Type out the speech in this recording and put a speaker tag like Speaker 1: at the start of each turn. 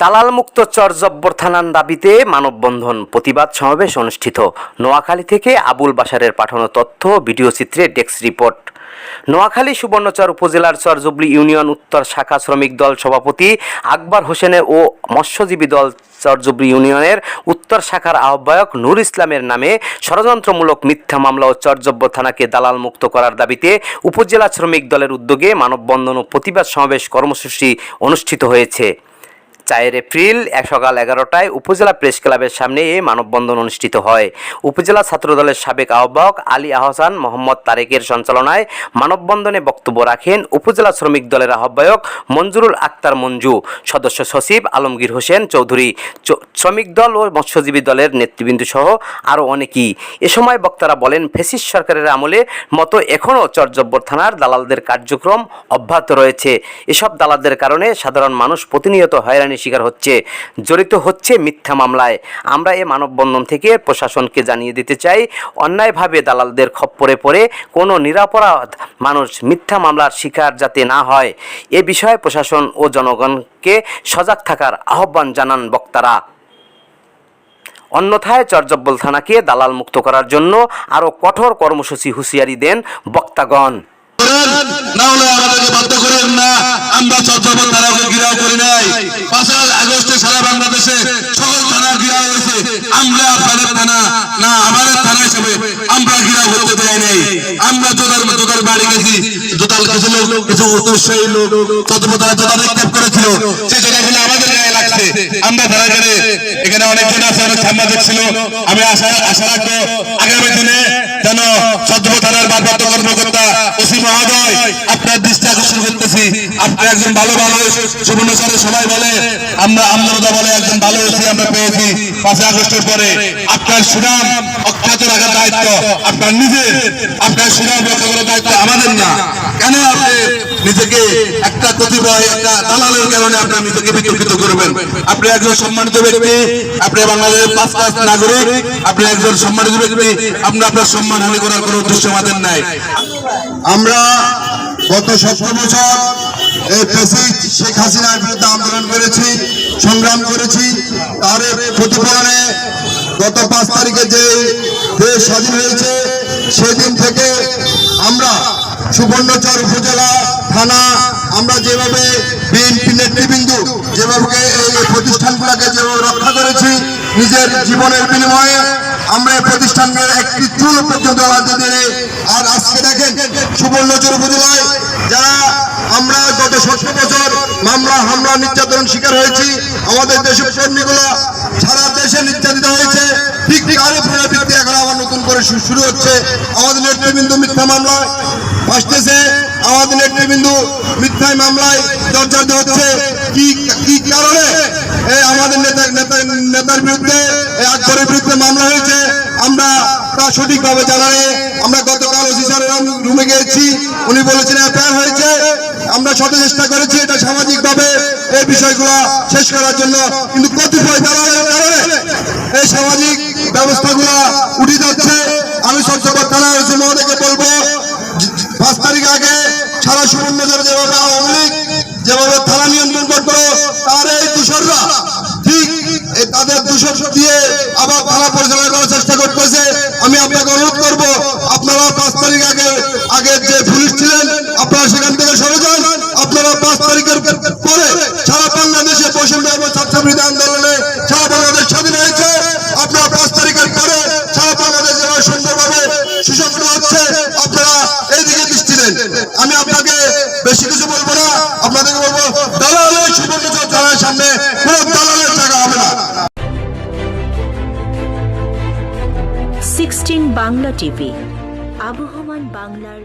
Speaker 1: দালাল মুক্ত চরজব্বর থানার দাবিতে মানববন্ধন প্রতিবাদ সমাবেশ অনুষ্ঠিত। নোয়াখালী থেকে আবুল বাসারের পাঠানো তথ্য ভিডিও চিত্রে ডেস্ক রিপোর্ট। নোয়াখালী সুবর্ণচর উপজেলার চরজবলি ইউনিয়ন উত্তর শাখা শ্রমিক দল সভাপতি আকবর হোসেনের ও মৎস্যজীবী দল চরজবলি ইউনিয়নের উত্তর শাখার আহ্বায়ক নূর ইসলামের নামে ষড়যন্ত্রমূলক মিথ্যা মামলা ও চরজব্য থানাকে দালাল মুক্ত করার দাবিতে উপজেলা শ্রমিক দলের উদ্যোগে মানববন্ধন ও প্রতিবাদ সমাবেশ কর্মসূচি অনুষ্ঠিত হয়েছে। চার এপ্রিল সকাল এগারোটায় উপজেলা প্রেস ক্লাবের সামনে এ মানববন্ধন অনুষ্ঠিত হয়। উপজেলা ছাত্রদলের সাবেক আহ্বায়ক আলী আহসান, মোহাম্মদ তারেকের সঞ্চালনায় মানববন্ধনে বক্তব্য রাখেন উপজেলা শ্রমিক দলের আহ্বায়ক মঞ্জুরুল আক্তার মঞ্জু, সদস্য সচিব আলমগীর হোসেন চৌধুরী শ্রমিক দল ও মৎস্যজীবী দলের নেতৃবৃন্দ সহ আরও অনেকেই। এ সময় বক্তারা বলেন, ফেসিস সরকারের আমলে মতো এখনও চরজব্বর থানার দালালদের কার্যক্রম অব্যাহত রয়েছে। এসব দালালদের কারণে সাধারণ মানুষ প্রতিনিয়ত হয়রানির শিকার হচ্ছে, জড়িত হচ্ছে মিথ্যা মামলায়। আমরা এ মানববন্ধন থেকে প্রশাসনকে জানিয়ে দিতে চাই, অন্যায়ভাবে দালালদের খপ্পরে পড়ে কোনো নিরাপরাধ মানুষ মিথ্যা মামলার শিকার যাতে না হয়। এ বিষয়ে প্রশাসন ও জনগণকে সজাগ থাকার আহ্বান জানান বক্তারা। অন্যথায় চরজব্বল থানাকে দালাল মুক্ত করার জন্য আরও কঠোর কর্মসূচি হুঁশিয়ারি দেন বক্তাগণ।
Speaker 2: না হলে আমাদেরকে বাধ্য করেন না। আমরা চট্টগ্রাম থানাকে নাই পাঁচই আগস্টে সারা বাংলাদেশে সকল থানা হয়েছে। আমরা আপনাদের থানা, না, আমাদের থানা আমরা হতে দেয় নাই। আমরা জোদার জোদার বাড়ি গেছি। জোদাল কিছু লোক, কিছু উৎসাহী লোক চট্টগ্রাম তারা নিক্ষেপ করেছিল। সে জোদাগুলো আমাদের আমরা থানা গেলে এখানে অনেকজন আছে, অনেক সাংবাদিক ছিল। আমি আশা আশা রাখব আগামী দিনে যেন চট্টগ্রাম থানার ভারপ্রাপ্ত কর্মকর্তা ওসি মহোদয় আপনার দৃষ্টি আকর্ষণ করতেছি। আপনি একজন ভালো মানুষ সুবর্ণচরে সবাই বলে, আমরা আমদারদা বলে একজন ভালো ওসি আমরা পেয়েছি পাঁচই আগস্টের পরে। আপনার সুনাম অখ্যাত রাখার দায়িত্ব, আপনার নিজে আপনার সুনাম রক্ষা করার দায়িত্ব আমাদের না। কেন আপনি নিজেকে একটা কতিপয়, একটা দালালের কারণে আপনার নিজেকে বিতর্কিত করবেন। আপনি একজন সম্মানিত ব্যক্তি, আপনি বাংলাদেশের পাঁচ পাঁচ নাগরিক, আপনি একজন সম্মানিত ব্যক্তি, আপনি আপনার সম্মান হানি করার কোনো উদ্দেশ্য আমাদের নাই।
Speaker 3: আমরা গত সতেরো বছর এই প্রেসিড শেখ হাসিনার বিরুদ্ধে আন্দোলন করেছি, সংগ্রাম করেছি। তার প্রতিফলনে গত পাঁচ তারিখে যে দেশ স্বাধীন হয়েছে, সেদিন থেকে আমরা সুবর্ণচর উপজেলা থানা, আমরা যেভাবে বিএনপি নেতৃবৃন্দু, যেভাবে এই প্রতিষ্ঠানগুলোকে যেভাবে রক্ষা করেছি, নিজের জীবনের বিনিময়ে আমরা এই প্রতিষ্ঠানের একটি চুল পর্যন্ত আর আজকে দেখেন, সুবর্ণচর উপজেলায় যারা আমরা গত সতেরো বছর মামলা, হামলা, নির্যাতন শিকার হয়েছি, আমাদের দেশের কর্মীগুলো সারা দেশে নির্যাতিত হয়েছে। ঠিক তারই পুনরাবৃত্তি এখন আবার নতুন করে শুরু হচ্ছে। আমাদের নেতৃবৃন্দ মিথ্যা মামলায় আসতেছে আমাদের নেতৃবৃন্দ মিথ্যায় মামলায় জর্জরিত হচ্ছে। কি কি কারণে? আমাদের নেতা নেতা নেতার বিরুদ্ধে আকবরের বিরুদ্ধে মামলা হয়েছে। আমরা তা সঠিকভাবে জানালে আমরা গতকাল রুমে গিয়েছি। উনি বলেছেন এফআইআর হয়েছে। আমরা শত চেষ্টা করেছি এটা সামাজিকভাবে এই বিষয়গুলো শেষ করার জন্য। কিন্তু কতিপয় দালালের কারণে এই সামাজিক ব্যবস্থাগুলো উঠে যাচ্ছে আমি সবসময় থানা ওসি মহোদয়কে বলব যে- পাঁচ তারিখ আগে সারা সুবর্ণচর যেভাবে আওয়ামী লীগ যেভাবে থানা নিয়ন্ত্রণ করতো তার এই দূষররা ঠিক দূষর দিয়ে আবার থানা পরিচালনা করার চেষ্টা করতেছে। আমি আপনাকে অনুরোধ করব, আপনারা পাঁচ তারিখ আগে আগে যে পুলিশ ছিলেন, আপনারা সেখান থেকে সরে যান। আপনারা পাঁচ তারিখের পরে সারা বাংলাদেশে বৈষম্য
Speaker 4: বাংলা টিভি। আবহমান বাংলার